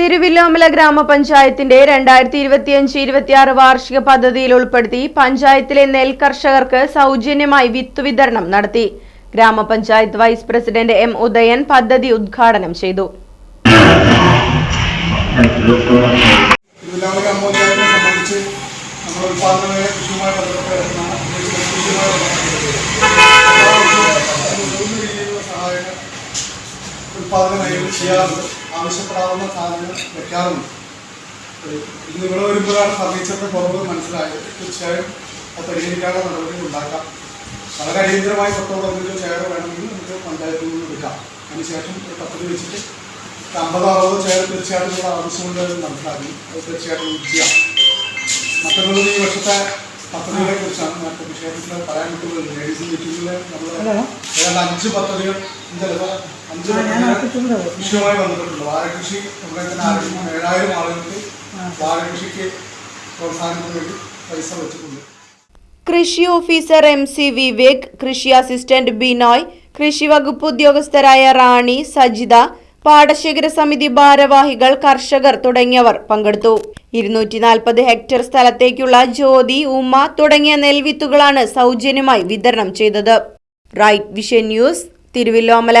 Thiruvillwamala ഗ്രാമപഞ്ചായത്തിന്റെ രണ്ടായിരത്തി ഇരുപത്തിയഞ്ച് ഇരുപത്തിയാറ് വാർഷിക പദ്ധതിയിൽ ഉൾപ്പെടുത്തി പഞ്ചായത്തിലെ നെൽ കർഷകർക്ക് സൗജന്യമായി വിത്ത് വിതരണം നടത്തി. ഗ്രാമപഞ്ചായത്ത് വൈസ് പ്രസിഡന്റ് എം ഉദയൻ പദ്ധതി ഉദ്ഘാടനം ചെയ്തു. മേഖലയിൽ ചെയ്യാറുണ്ട്. ആവശ്യപ്പെടാവുന്ന സാധനങ്ങൾ വെക്കാറുണ്ട്. ഇന്ന് ഇവിടെ വരുമ്പോഴാണ് ഫർണിച്ചറിന്റെ കുറവ് മനസ്സിലായത്. തീർച്ചയായും അത് പരിഹരിക്കാനുള്ള നടപടികൾ ഉണ്ടാക്കാം. വളരെ അടിയന്തരമായി പത്തോളം എന്തെങ്കിലും ചെയർ വേണമെങ്കിൽ നമുക്ക് പഞ്ചായത്തിൽ നിന്ന് എടുക്കാം. അതിനുശേഷം ഒരു പദ്ധതി വെച്ചിട്ട് അമ്പതോ അറുപതോ ചെയർ തീർച്ചയായിട്ടും ഇവിടെ ആവശ്യമുണ്ട് എന്ന് മനസ്സിലാക്കി. അത് തീർച്ചയായിട്ടും ചെയ്യാം. മറ്റൊന്നുള്ളത് ഈ വർഷത്തെ പദ്ധതികളെ കുറിച്ചാണ് മറ്റു വിഷയത്തിൽ പറയാൻ പറ്റുന്നത് ലേഡീസ് മീറ്റിംഗിൽ നമ്മൾ ഏതാണ്ട് അഞ്ച് പദ്ധതികൾ അഞ്ചല്ല അഞ്ച് കൃഷിയുമായി ബന്ധപ്പെട്ടുണ്ട് വാഴകൃഷി നമ്മുടെ തന്നെ ആരംഭിക്കുന്ന ഏഴായിരം ആളുകൾക്ക് വാഴകൃഷിക്ക് പ്രോത്സാഹനത്തിന് വേണ്ടി പൈസ വെച്ചിട്ടുണ്ട്. കൃഷി ഓഫീസർ എം സി വിവേക് കൃഷി അസിസ്റ്റന്റ് ബിനോയ് കൃഷി വകുപ്പ് ഉദ്യോഗസ്ഥരായ റാണി സജിത പാടശേഖര സമിതി ഭാരവാഹികൾ കർഷകർ തുടങ്ങിയവർ പങ്കെടുത്തു. ഇരുന്നൂറ്റി നാൽപ്പത് ഹെക്ടർ സ്ഥലത്തേക്കുള്ള ജ്യോതി ഉമ്മ തുടങ്ങിയ നെൽവിത്തുകളാണ് സൗജന്യമായി വിതരണം ചെയ്തത്. Right vision news Thiruvilwamala.